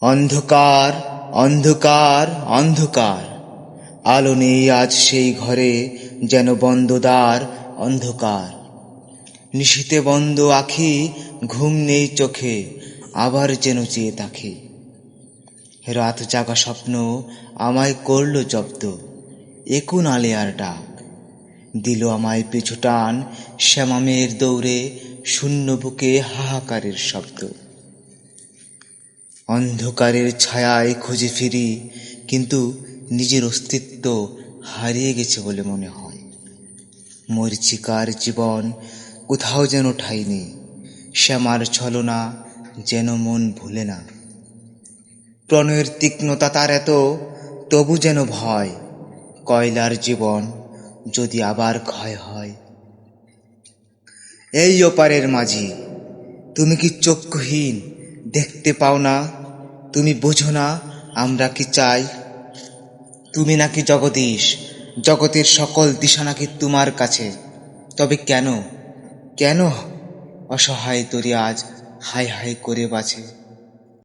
অন্ধকার অন্ধকার অন্ধকার। আলো নেই আজ সেই ঘরে যেন বন্ধ দ্বার অন্ধকার। নিশীতে বন্ধ আখি, ঘুম নেই চোখে, আবার যেন চেয়ে তাকে। রাত জাগা স্বপ্ন আমায় করল জব্দ একুন আলেয়ার ডাক? দিল আমায় পিছু টান, শ্যামামের দৌড়ে, শূন্য বুকে হাহাকারের শব্দ। অন্ধকারের ছায়ায় খুঁজে ফিরি, কিন্তু নিজের অস্তিত্ব হারিয়ে গেছে বলে মনে হয়। মরিচিকার জীবন কোথাও যেন ঠাই নেই শ্যামার ছলনা যেন মন ভুলে না। প্রণয়ের তীক্ষ্ণতা তার এত, তবু যেন ভয়, কয়লার জীবন যদি আবার ক্ষয় হয়। এই ওপারের মাঝি, তুমি কি চক্ষুহীন? দেখতে পাও না। তুমি বোঝো না আমরা কি চাই। তুমি নাকি জগদীশ। জগতের সকল দিশা নাকি তোমার কাছে। তবে কেন? কেন অসহায় তরি আজ হাই হাই করে বাঁচে?